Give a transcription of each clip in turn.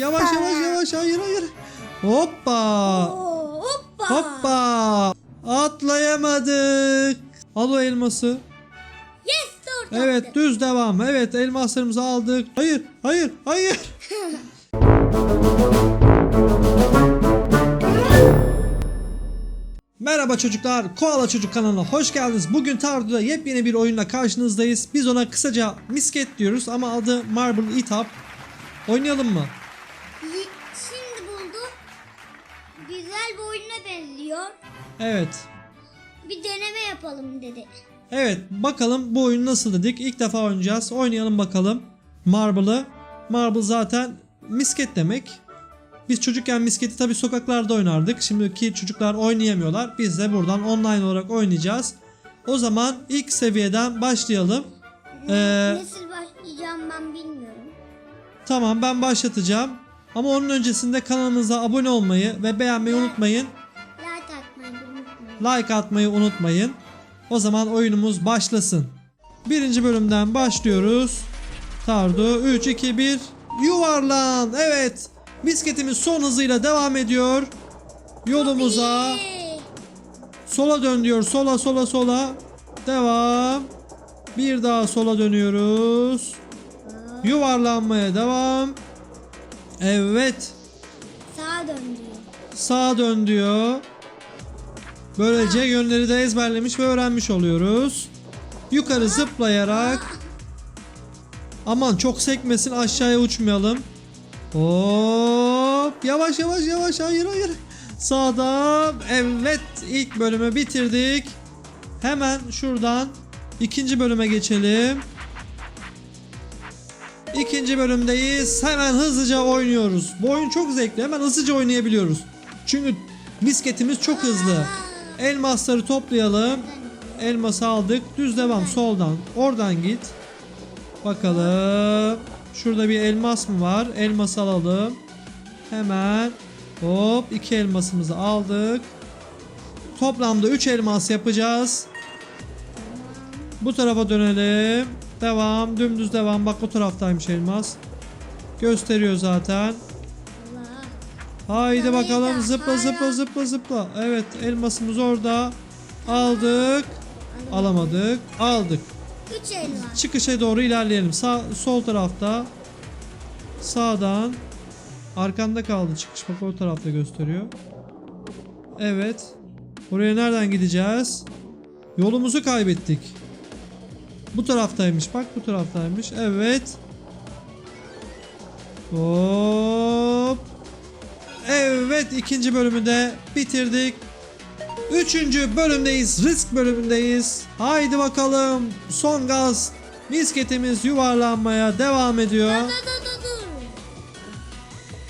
Yavaş yavaş yavaş hayır hayır. Hoppa. Oo, hoppa. Hoppa. Atlayamadık. Al o elması. Yes dur. Evet düz devam. Evet elmaslarımızı aldık. Hayır hayır hayır. Merhaba çocuklar, Koala Çocuk kanalına hoş geldiniz. Bugün Tardu'da yepyeni bir oyunla karşınızdayız. Biz ona kısaca misket diyoruz ama adı Marble Etap. Oynayalım mı? Evet. Bir deneme yapalım dedi. Evet, bakalım bu oyun nasıl dedik. İlk defa oynayacağız. Oynayalım bakalım. Marble'ı. Marble zaten misket demek. Biz çocukken misketi tabi sokaklarda oynardık. Şimdiki çocuklar oynayamıyorlar. Biz de buradan online olarak oynayacağız. O zaman ilk seviyeden başlayalım. Ee, Nasıl başlayacağım ben bilmiyorum. Tamam ben başlatacağım. Ama onun öncesinde kanalımıza abone olmayı ve beğenmeyi unutmayın. Like atmayı unutmayın. O zaman oyunumuz başlasın. Birinci bölümden başlıyoruz. Tardu 3 2 1 yuvarlan. Evet. Bisikletimiz son hızıyla devam ediyor. Yolumuza sola dön diyor. Sola sola sola. Devam. Bir daha sola dönüyoruz. Yuvarlanmaya devam. Evet. Sağa dön diyor. Sağa dön diyor. Böylece yönleri de ezberlemiş ve öğrenmiş oluyoruz. Yukarı zıplayarak aman çok sekmesin aşağıya uçmayalım. Hop yavaş yavaş yavaş hayır hayır. Sağda evet ilk bölümü bitirdik. Hemen şuradan ikinci bölüme geçelim. İkinci bölümdeyiz. Hemen hızlıca oynuyoruz. Bu oyun çok zevkli. Hemen hızlıca oynayabiliyoruz. Çünkü bisikletimiz çok hızlı. Elmasları toplayalım. Elması aldık. Düz devam soldan. Oradan git. Bakalım. Şurada bir elmas mı var? Elması alalım. Hemen. Hop iki elmasımızı aldık. Toplamda 3 elmas yapacağız. Bu tarafa dönelim. Devam. Dümdüz devam. Bak o taraftaymış elmas. Gösteriyor zaten. Haydi bakalım zıpla zıpla zıpla zıpla. Evet elmasımız orada. Aldık. Alamadık. Aldık. Üç. Çıkışa doğru ilerleyelim. Sağ sol tarafta. Sağdan. Arkanda kaldı çıkış. Bak o tarafta gösteriyor. Evet. Oraya nereden gideceğiz? Yolumuzu kaybettik. Bu taraftaymış. Bak bu taraftaymış. Evet. Hop. Evet ikinci bölümü de bitirdik. Üçüncü bölümdeyiz. Risk bölümündeyiz. Haydi bakalım. Son gaz. Misketimiz yuvarlanmaya devam ediyor. Dur dur dur dur.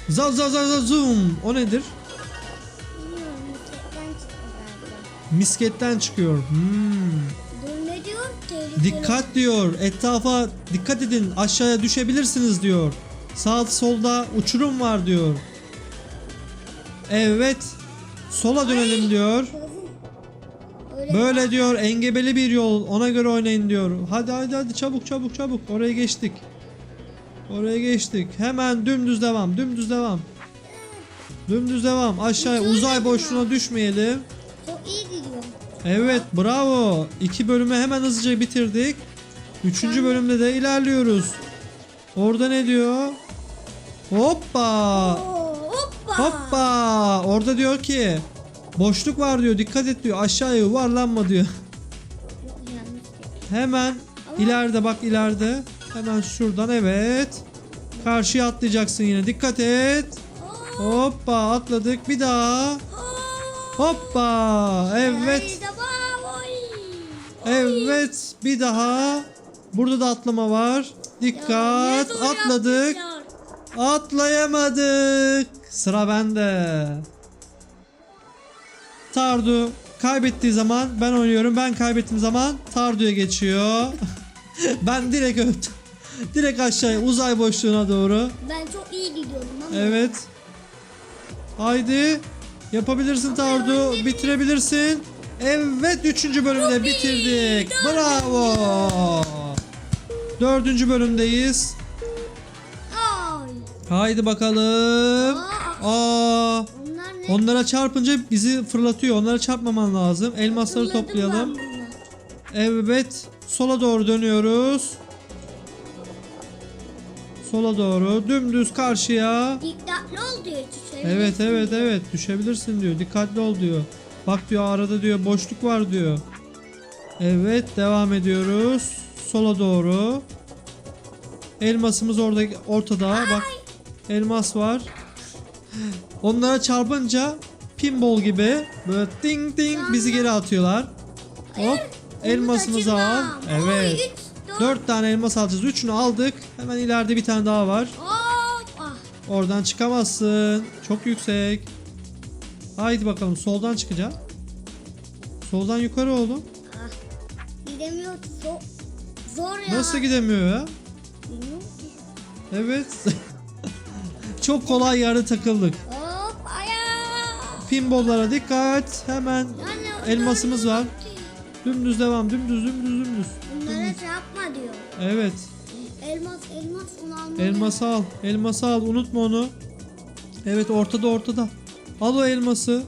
Za za za za zoom. O nedir? Misketten çıkıyor. Hmm. Diyor? Dikkat diyor. Etrafa dikkat edin. Aşağıya düşebilirsiniz diyor. Sağ solda uçurum var diyor. Evet. Sola dönelim diyor. Öyle Böyle diyor engebeli bir yol. Ona göre oynayın diyor. Hadi hadi hadi çabuk çabuk çabuk. Oraya geçtik. Oraya geçtik. Hemen dümdüz devam. Dümdüz devam. Dümdüz devam. Aşağıya uzay boşluğuna düşmeyelim. Çok iyi gidiyor. Evet bravo. İki bölümü hemen hızlıca bitirdik. Üçüncü bölümde de ilerliyoruz. Orada ne diyor? Hoppa. Oo, hoppa. Orada diyor ki boşluk var diyor. Dikkat et diyor. Aşağıya yuvarlanma diyor. Hemen ileride bak ileride. Hemen şuradan evet. Karşıya atlayacaksın yine. Dikkat et. Hoppa atladık. Bir daha. Hoppa. Evet. Evet. Bir daha. Burada da atlama var. Dikkat. Atladık. Atlayamadık. Sıra bende. Tardu kaybettiği zaman ben oynuyorum. Ben kaybettiğim zaman Tardu'ya geçiyor. ben direkt öptüm. Direkt aşağıya uzay boşluğuna doğru. Ben çok iyi gidiyorum ama. Evet. Haydi. Yapabilirsin Tardu. Bitirebilirsin. Evet. Üçüncü bölümde bitirdik. Bravo. Dördüncü bölümdeyiz. Ay. Haydi bakalım. Aa, Aa, onlar ne? onlara çarpınca bizi fırlatıyor. Onlara çarpmaman lazım. Elmasları Fırladım toplayalım. Evet. Sola doğru dönüyoruz. Sola doğru. Dümdüz karşıya. Dikkatli ol diyor. Evet evet evet düşebilirsin diyor. Dikkatli ol diyor. Bak diyor arada diyor boşluk var diyor. Evet devam ediyoruz. Sola doğru. Elmasımız orada ortada. Bak elmas var. Onlara çarpınca pinball gibi böyle ding ding bizi geri atıyorlar. Hop elmasımızı al. Evet. Oy, üç, dört. Dört tane elmas alacağız. Üçünü aldık. Hemen ileride bir tane daha var. Ah. Oradan çıkamazsın. Çok yüksek. Haydi bakalım soldan çıkacağım. Soldan yukarı oğlum. ah. Gidemiyor. Zor, zor ya. Nasıl gidemiyor ya? Bilmiyorum ki. Evet. Çok kolay yerde takıldık. Hop ayağa. Pinballlara dikkat. Hemen Yani elmasımız var. Dümdüz devam. Dümdüz dümdüz dümdüz. Bunlara çarpma diyor. Evet. Elmas elmas onu almalı. Elması al. Elması al. Unutma onu. Evet ortada ortada. Al o elması.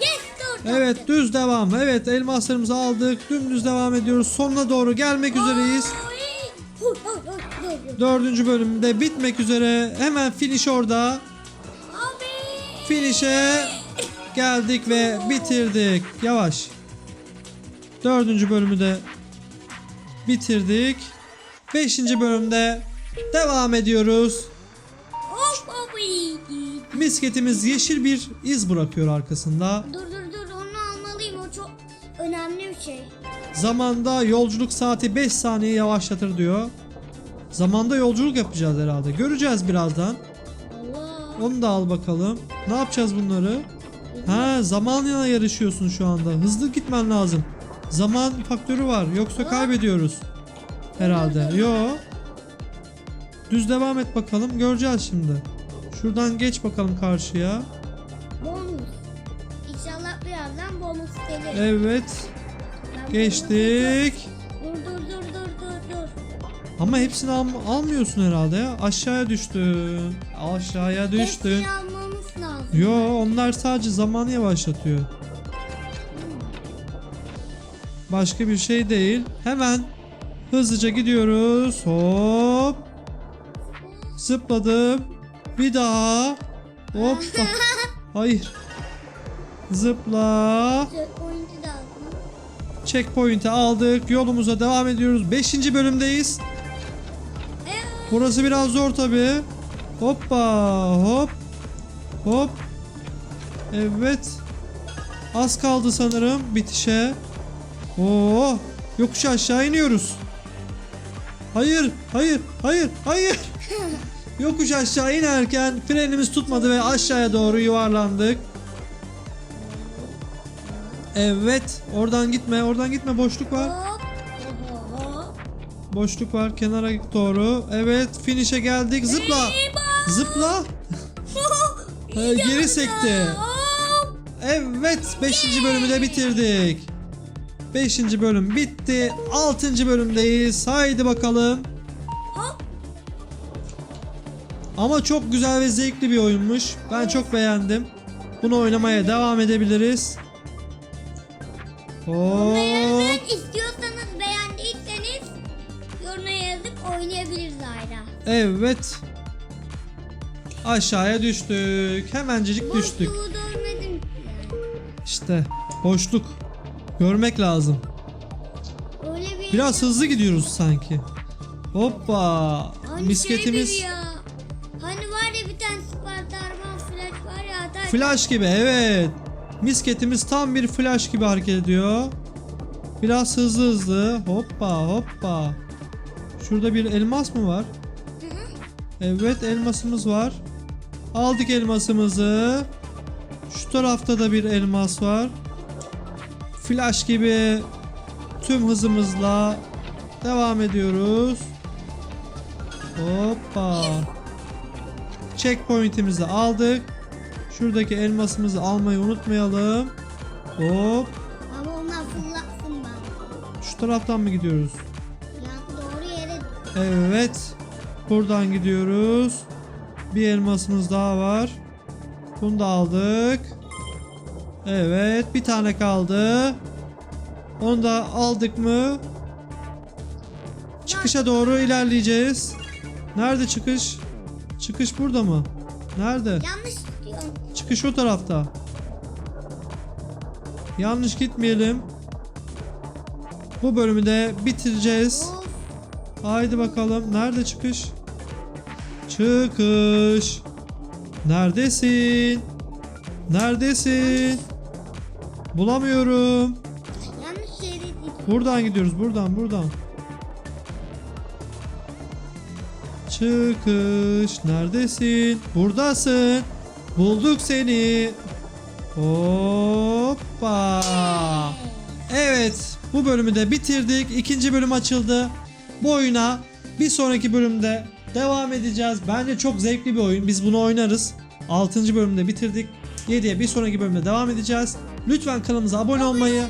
Yes dur. Evet düz devam. Evet elmaslarımızı aldık. Dümdüz devam ediyoruz. Sonuna doğru gelmek üzereyiz. Dördüncü bölümde bitmek üzere. Hemen finish orada. Finish'e geldik ve bitirdik. Yavaş. Dördüncü bölümü de bitirdik. Beşinci bölümde devam ediyoruz. Misketimiz yeşil bir iz bırakıyor arkasında. Dur dur dur onu almalıyım o çok önemli bir şey. Zamanda yolculuk saati 5 saniye yavaşlatır diyor. Zamanda yolculuk yapacağız herhalde. Göreceğiz birazdan. Onu da al bakalım. Ne yapacağız bunları? Ha zamanla yarışıyorsun şu anda. Hızlı gitmen lazım. Zaman faktörü var. Yoksa kaybediyoruz. Herhalde. Yo. Düz devam et bakalım. Göreceğiz şimdi. Şuradan geç bakalım karşıya. Bonus. İnşallah birazdan bonus gelir. Evet. Geçtik. çok- Ama hepsini al- almıyorsun herhalde ya. Aşağıya düştün. Aşağıya düştün. Hepsini almamız lazım. Yo onlar sadece zamanı yavaşlatıyor. Başka bir şey değil. Hemen hızlıca gidiyoruz. Hop. Zıpladım. Bir daha. Hoppa. Hayır. Zıpla. Checkpoint'i aldık. Yolumuza devam ediyoruz. 5. bölümdeyiz. Burası biraz zor tabi. Hoppa hop hop. Evet. Az kaldı sanırım bitişe. Oo, yokuş aşağı iniyoruz. Hayır, hayır, hayır, hayır. Yokuş aşağı inerken frenimiz tutmadı ve aşağıya doğru yuvarlandık. Evet, oradan gitme, oradan gitme boşluk var. Boşluk var kenara doğru. Evet finish'e geldik. Zıpla. Eyvah. Zıpla. Ee, geri sekti. Evet 5. bölümü de bitirdik. 5. bölüm bitti. 6. bölümdeyiz. Haydi bakalım. Ama çok güzel ve zevkli bir oyunmuş. Ben çok beğendim. Bunu oynamaya devam edebiliriz. Hop. Eğer istiyorsanız ayrı. Evet. Aşağıya düştük. Hemencecik düştük. Boşluğu görmedim. Yani. İşte boşluk. Görmek lazım. Öyle bir Biraz hızlı gidiyoruz sanki. Hoppa. Hani Misketimiz şey ya. Hani var ya bir tane Spartarman flash var ya atar. flash gibi evet. Misketimiz tam bir flash gibi hareket ediyor. Biraz hızlı hızlı. Hoppa hoppa. Şurada bir elmas mı var? Evet elmasımız var. Aldık elmasımızı. Şu tarafta da bir elmas var. Flash gibi tüm hızımızla devam ediyoruz. Hoppa. Checkpoint'imizi aldık. Şuradaki elmasımızı almayı unutmayalım. Hop. Ama onlar fırlatsın ben. Şu taraftan mı gidiyoruz? Evet. Buradan gidiyoruz. Bir elmasımız daha var. Bunu da aldık. Evet bir tane kaldı. Onu da aldık mı? Çıkışa doğru ilerleyeceğiz. Nerede çıkış? Çıkış burada mı? Nerede? Yanlış diyorum. Çıkış o tarafta. Yanlış gitmeyelim. Bu bölümü de bitireceğiz. Of. Haydi bakalım. Nerede çıkış? Çıkış. Neredesin? Neredesin? Bulamıyorum. Yanlış yere gidiyorum. Buradan gidiyoruz. Buradan, buradan. Çıkış. Neredesin? Buradasın. Bulduk seni. Hoppa. Evet. Bu bölümü de bitirdik. İkinci bölüm açıldı. Bu oyuna bir sonraki bölümde devam edeceğiz. Bence çok zevkli bir oyun. Biz bunu oynarız. 6. bölümde bitirdik. 7'ye bir sonraki bölümde devam edeceğiz. Lütfen kanalımıza abone olmayı,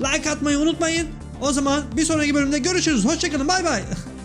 like atmayı unutmayın. O zaman bir sonraki bölümde görüşürüz. Hoşçakalın. Bay bay.